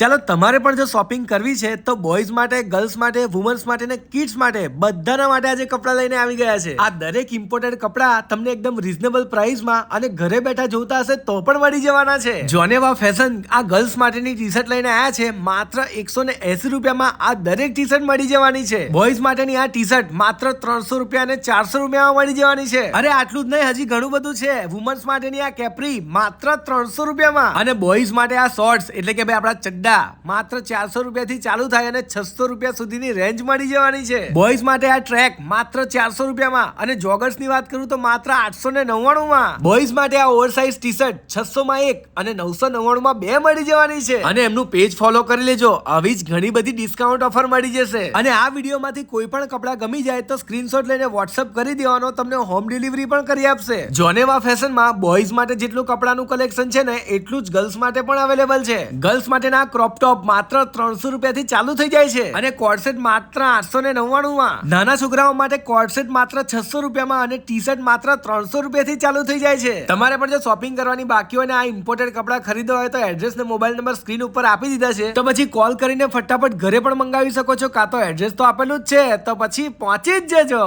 ચાલો તમારે પણ જો શોપિંગ કરવી છે, તો બોયઝ માટે ગર્લ્સ માટે વુમન્સ માટે ને કિડ્સ માટે બધાના માટે આજે કપડાં લઈને આવી ગયા છે. આ દરેક ઇમ્પોર્ટેડ કપડાં તમને એકદમ રીઝનેબલ પ્રાઇસમાં અને ઘરે બેઠા જોતા હશે તો પણ મળી જવાના છે. જોનેવા ફેશન આ ગર્લ્સ માટેની ટી શર્ટ લઈને આવ્યા છે, માત્ર એકસો ને એસી રૂપિયામાં આ દરેક ટી શર્ટ મળી જવાની છે. બોયઝ માટેની આ ટી શર્ટ માત્ર ત્રણસો રૂપિયા અને ચારસો રૂપિયામાં મળી જવાની છે. અરે આટલું જ નહીં, હજી ઘણું બધું છે. વુમન્સ માટેની આ કેપરી માત્ર ત્રણસો રૂપિયામાં. અને બોયઝ માટે આ શોર્ટ્સ એટલે કે ભાઈ આપણા ચડ્ડા માત્ર ચારસો રૂપિયાથી ચાલુ થાય અને છસો રૂપિયા સુધીની રેન્જ મળી જવાની છે. બોયઝ માટે આ ટ્રેક માત્ર ચારસો રૂપિયામાં. અને જોગર્સની વાત કરું તો માત્ર આઠસો ને નવ્વાણું માં બોયઝ માટે આ ઓવર સાઇઝ ટી શર્ટ છસો માં એક અને નવસો નવ્વાણું માં બે મળી જવાની છે. અને એમનું પેજ ફોલો કરી લેજો. આવી જ ઘણી બધી ડિસ્કાઉન્ટ ઓફર મળી જશે. અને આ વિડીયોમાંથી કોઈ પણ કપડાં ગમી જાય તો સ્ક્રીનશોટ લઈને વોટ્સઅપ કરી દેવાનો તમને હોમ ડિલિવરી પણ કરી આપશે. જોનેવા ફેશનમાં બોયઝ માટે જેટલું કપડાનું કલેક્શન છે ને એટલું જ ગર્લ્સ માટે પણ અવેલેબલ છે. ગર્લ્સ માટેના ક્રોપ ટોપ માત્ર ત્રણસો રૂપિયાથી ચાલુ થઈ જાય છે. અને કોડસેટ માત્ર આઠસો ને નવ્વાણુંમાં. નાના છોકરાઓ માટે કોડસેટ માત્ર છસો રૂપિયામાં અને ટી શર્ટ માત્ર ત્રણસો રૂપિયાથી ચાલુ થઈ જાય છે. તમારે પણ જો શોપિંગ કરવાની બાકી હોય ને આ ઇમ્પોર્ટેડ કપડાં ખરીદવા હોય તો એડ્રેસ ને મોબાઈલ નંબર સ્ક્રીન ઉપર આપી દીધા છે. તો પછી કોલ કરીને ફટાફટ ઘરે પણ મંગાવી શકો છો કાં તો એડ્રેસ તો આપેલું જ છે તો પછી પહોંચી જ જજો.